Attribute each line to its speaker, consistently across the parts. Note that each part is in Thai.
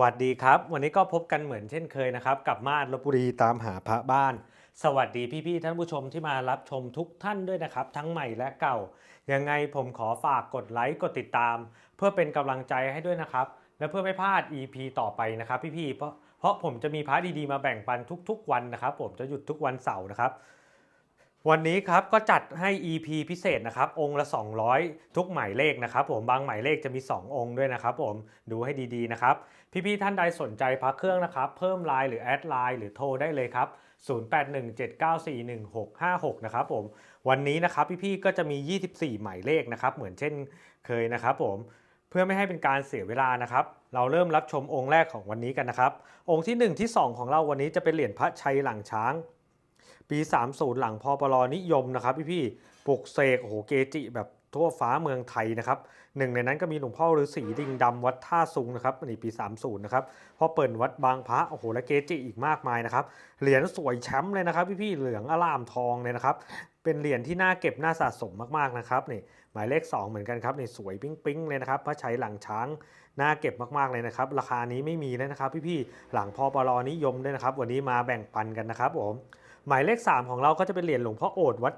Speaker 1: วัสดีครับ วันนี้ก็พบกันเหมือนเช่นเคยนะครับ กับมาดลบบุรีตามหาพระบ้าน สวัสดีพี่ๆท่านผู้ชมที่มารับชมทุกท่านด้วยนะครับ ทั้งใหม่และเก่า ยังไงผมขอฝากกดไลค์กดติดตาม เพื่อเป็นกำลังใจให้ด้วยนะครับ และเพื่อไม่พลาด EP ต่อไปนะครับ พี่ๆเพราะเพราะผมจะมีพระดีๆมาแบ่งปันทุก ๆ วันนะครับ ผมจะหยุดทุกวันเสาร์นะครับ วันนี้ครับก็จัดให้ EP พิเศษนะครับ องค์ละ 200 ทุกหมายเลขนะครับผมบางหมายเลขจะมี 2 องค์ด้วยนะครับผมดูให้ดีๆนะครับ พี่ๆท่านใดสนใจพักเครื่องนะครับ เพิ่มไลน์หรือแอดไลน์หรือโทรได้เลยครับ 0817941656 นะครับผมวันนี้นะครับพี่ๆก็จะมี 24 หมายเลขนะครับ เหมือนเช่นเคยนะครับผมเพื่อไม่ให้เป็นการเสียเวลานะครับเราเริ่มรับชมองค์แรกของวันนี้กันนะครับ องค์ที่ 1 ที่ 2 ของเราวันนี้จะเป็นเหรียญพระชัยหลังช้าง ปี 30 หลังพอปลอนิยมนะครับพี่พี่ปลุกเสกโอโหเกจิแบบทั่วฟ้าเมืองไทยนะครับหนึ่งในนั้นก็มีหลวงพ่อฤาษีดิงดำวัดท่าซุงนะครับอันนี้ปี 30 นะครับพ่อเปิ่นวัดบางพระโอ้โหและเกจิอีกมากมายนะครับเหรียญสวยแชมป์เลยนะครับพี่พี่ๆเหลืองอลามทองเลยนะครับเป็นเหรียญที่น่าเก็บน่าสะสมมากๆนะครับนี่หมายเลข 2 เหมือนกันครับนี่สวยปิ๊งๆเลยนะครับพระชัยหลังช้างน่าเก็บมากๆเลยนะครับ ราคานี้ไม่มีแล้วนะครับ พี่ๆหลังพอปลอนิยมด้วยนะครับ วันนี้มาแบ่งปันกันนะครับผม หมายเลข 3 ของเราก็จะเป็นเหรียญหลวงพ่อโอดวัด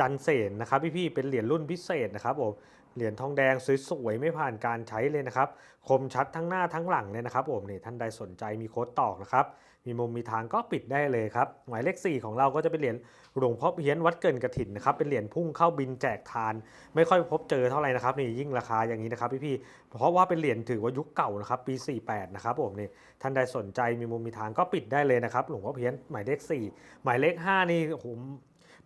Speaker 1: จันเสนนะครับพี่ๆเป็นเหรียญรุ่นพิเศษนะครับผมเหรียญทองแดงสวยๆไม่ผ่านการใช้เลยนะครับ คมชัดทั้งหน้าทั้งหลังเลยนะครับผมนี่ท่านใดสนใจมีโค้ดตอกนะครับ มีมุมมีทางก็ปิดได้เลยครับ หมายเลข 4 ของเราก็จะเป็นเหรียญหลวงพ่อเพี้ยนวัดเกินกระถินนะครับ เป็นเหรียญพุ่งเข้าบินแจกทาน ไม่ค่อยพบเจอเท่าไหร่นะครับนี่ยิ่งราคาอย่างนี้นะครับพี่ๆ เพราะว่าเป็นเหรียญถือว่ายุคเก่านะครับปี 48 นะครับผมนี่ท่านใดสนใจมีมุมมีทางก็ปิดได้เลยนะครับหลวงพ่อเพี้ยนหมายเลข 4 หมายเลข 5 นี่โอ้โห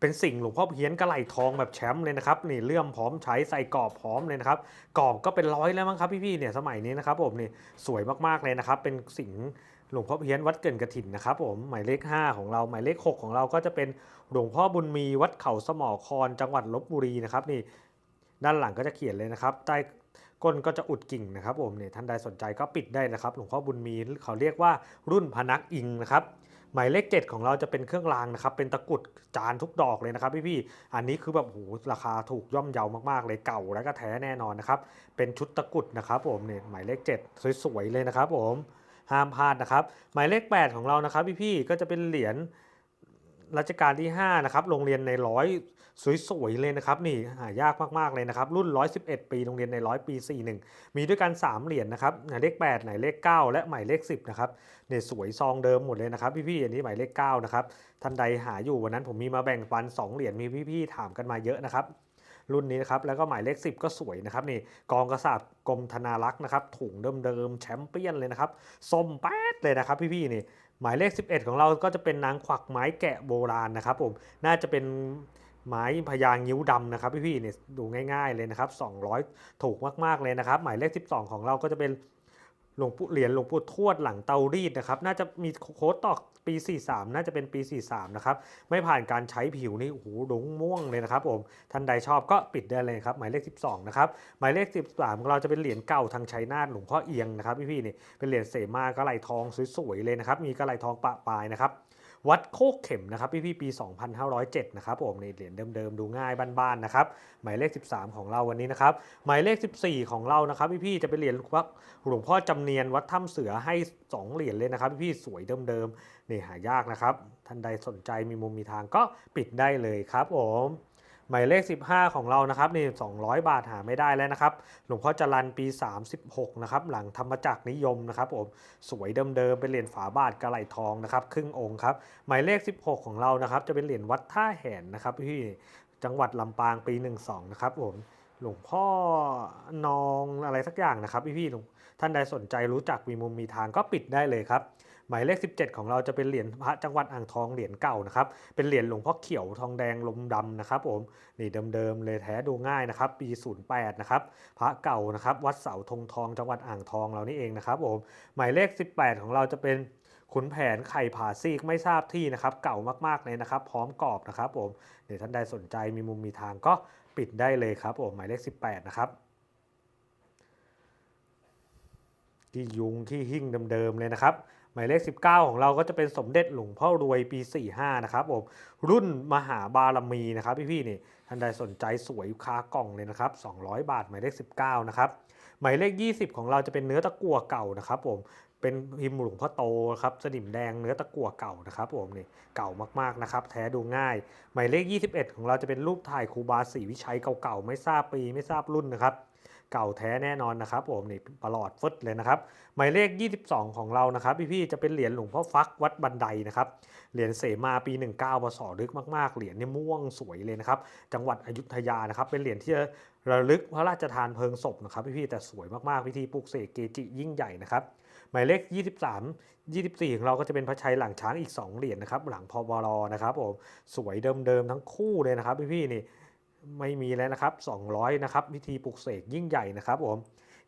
Speaker 1: เป็นสิ่งหลวงพ่อเพี้ยนกระไหลทองแบบแชมป์เลยนะครับนี่เลื่อมพร้อมใช้ใส่กรอบพร้อมเลยนะครับกรอบก็เป็นร้อยแล้วมั้งครับพี่ๆเนี่ยสมัยนี้นะครับผมนี่สวยมากๆเลยนะครับ เป็นสิ่งหลวงพ่อเพี้ยนวัดเกินกระถินนะครับผมหมายเลข 5 ของเราหมายเลข 6 ของเราก็จะเป็นหลวงพ่อบุญมีวัดเขาสมอคอนจังหวัดลบบุรีนะครับนี่ด้านหลังก็จะเขียนเลยนะครับใต้ก้นก็จะอุดกิ่งนะครับผมเนี่ยท่านใดสนใจก็ปิดได้นะครับ หลวงพ่อบุญมีเขาเรียกว่ารุ่นพนักอิงนะครับ หมายเลข 7 ของเราจะเป็นเครื่องรางนะครับ เป็นตะกรุดจานทุกดอกเลยนะครับพี่ๆอันนี้คือแบบโหราคาถูกย่อมเยาวมากๆเลยเก่าและก็แท้แน่นอนนะครับ เป็นชุดตะกรุดนะครับผมเนี่ยหมายเลข 7 สวยๆเลยนะครับผมห้ามพลาดนะครับ หมายเลข 8 ของเรานะครับพี่ๆก็จะเป็นเหรียญ รัชกาลที่5นะครับโรงเรียนในร้อยสวยๆเลยนะครับนี่หายากมากๆเลยนะครับรุ่น 111 ปีโรงเรียนในร้อยปี 41 มีด้วยกัน 3 เหรียญนะครับหมายเลข 8 หมายเลข 9 และหมายเลข 10 นะครับเนี่ยสวยซองเดิมหมดเลยนะครับพี่ๆอันนี้หมายเลข 9 นะครับท่านใดหาอยู่วันนั้นผมมีมาแบ่งปัน 2 เหรียญมีพี่ๆถามกันมาเยอะนะครับรุ่นนี้นะครับแล้วก็หมายเลข 10 ก็สวยนะครับนี่กองกระสาบกรมธนารักษ์นะครับถุงเดิมๆแชมเปี้ยนเลยนะครับส้มแป๊ดเลยนะครับพี่ๆนี่ หมายเลข 11 ของเราก็จะเป็นนางขวักไม้แกะโบราณนะครับผมน่าจะเป็นไม้พยางิ้วดำนะครับพี่ๆเนี่ยดูง่าย ๆเลยนะครับ200 ถูกมากๆเลยนะครับ หมายเลข 12 ของเราก็จะเป็น หลวงปู่เหรียญหลวงปู่ทวดหลังเตารีดนะครับ น่าจะมีโค้ดต่อปี 43 น่าจะเป็นปี 43 นะครับ ไม่ผ่านการใช้ผิวนี่โอ้โหดงม่วงเลยนะครับผมท่านใดชอบก็ปิดได้เลยครับ หมายเลข 12 นะครับ หมายเลข 13ของเราจะเป็นเหรียญเก่าทางชัยนาทหลวงพ่อเอียงนะครับพี่ๆนี่เป็นเหรียญเสมากระไหลทองสวยๆเลยนะครับ มีกระไหลทองปะปลายนะครับ วัดโคกเข็มนะครับพี่พี่ๆปี 2507 นะครับผมในเหรียญเดิมๆ ดูง่ายบ้านๆนะครับหมายเลข 13 ของเราวันนี้นะครับหมายเลข 14 ของเรานะครับพี่พี่ๆจะเป็นเหรียญวัดหลวงพ่อจำเนียนวัดถ้ำเสือให้ 2 เหรียญเลยนะครับพี่พี่ๆสวยเดิมๆนี่หายากนะครับท่านใดสนใจมีมุมมีทางก็ปิดได้เลยครับผม หมายเลข 15 ของเรานะครับนี่200 บาทหาไม่ได้แล้วนะครับ หลวงพ่อจรันปี 36 นะครับ หลังธรรมจักรนิยมนะครับผมสวยเดิมๆเป็นเหรียญฝาบาทกระไหลทองนะครับ ครึ่งองค์ครับ หมายเลข 16 ของเรานะครับ จะเป็นเหรียญวัดท่าแหนนะครับพี่จังหวัดลำปางปี 12 นะครับผมหลวงพ่อนองอะไรสักอย่างนะครับพี่พี่ท่านใดสนใจรู้จักมีมุมมีทางก็ปิดได้เลยครับ หมายเลข 17 ของเราจะเป็นเหรียญพระจังหวัดอ่างทองเหรียญเก่านะครับเป็นเหรียญหลวงพ่อเขียวทองแดงลมดำนะครับผมนี่เดิมๆเลยแท้ดูง่ายนะครับปี 08 นะครับพระเก่านะครับวัดเสาธงทองจังหวัดอ่างทองเรานี่เองนะครับผมหมายเลข 18 ของเราจะเป็นขุนแผนไข่ผาซีกไม่ทราบที่นะครับเก่ามากๆเลยนะครับ พร้อมกรอบนะครับผมเดี๋ยวท่านใดสนใจมีมุมมีทางก็ปิดได้เลยครับผมหมายเลข 18 นะครับที่ยุงที่หิ้งเดิมๆเลยนะครับ หมายเลข 19 ของเราก็จะเป็นสมเด็จหลวงพ่อรวยปี 45 นะครับผมรุ่นมหาบารมีนะครับพี่ๆนี่ท่านใดสนใจสวยคากล่องเลยนะครับ 200 บาท หมายเลข 19 นะครับหมายเลข 20 ของเราจะเป็นเนื้อตะกั่วเก่านะครับผมเป็นพิมพ์หลวงพ่อโตครับสนิมแดงเนื้อตะกั่วเก่านะครับผมนี่เก่ามากๆนะครับ แท้ดูง่าย หมายเลข 21 ของเราจะเป็นรูปถ่ายครูบาศรีวิชัยเก่าๆไม่ทราบปีไม่ทราบรุ่นนะครับ เก่าแท้แน่นอนนะครับผมนี่ประหลอดฟึดเลยนะครับ หมายเลข 22 ของเรานะครับ พี่ๆจะเป็นเหรียญหลวงพ่อฟักวัดบันไดนะครับเหรียญเสมาปี 19ปศลึกมากๆเหรียญนี่ม่วงสวยเลยนะครับจังหวัดอยุธยานะครับ เป็นเหรียญที่ระลึกพระราชทานเพลิงศพนะครับพี่ๆแต่สวยมากๆพิธีปลูกเสกเกจิยิ่งใหญ่นะครับหมายเลข 23 24 ของเราก็จะเป็นพระชัยหลังช้างอีก 2 เหรียญนะครับ หลังพบรนะครับผมสวยเดิมๆทั้งคู่เลยนะครับพี่ๆนี่ ไม่มีแล้วนะครับ 200 นะครับพิธีปลูกเสกยิ่งใหญ่นะครับผม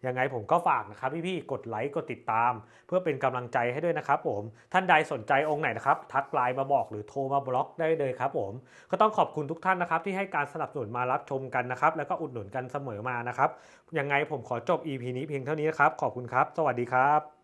Speaker 1: ยังไงผมก็ฝากนะครับพี่ๆกดไลค์กดติดตาม เพื่อเป็นกำลังใจให้ด้วยนะครับผมท่านใดสนใจองค์ไหนนะครับ ทักไลน์มาบอกหรือโทรมาบล็อกได้เลยครับผมก็ต้องขอบคุณทุกท่านนะครับ ที่ให้การสนับสนุนมารับชมกันนะครับ แล้วก็อุดหนุนกันเสมอมานะครับยังไงผมขอจบ EP นี้เพียงเท่านี้นะครับขอบคุณครับ สวัสดีครับ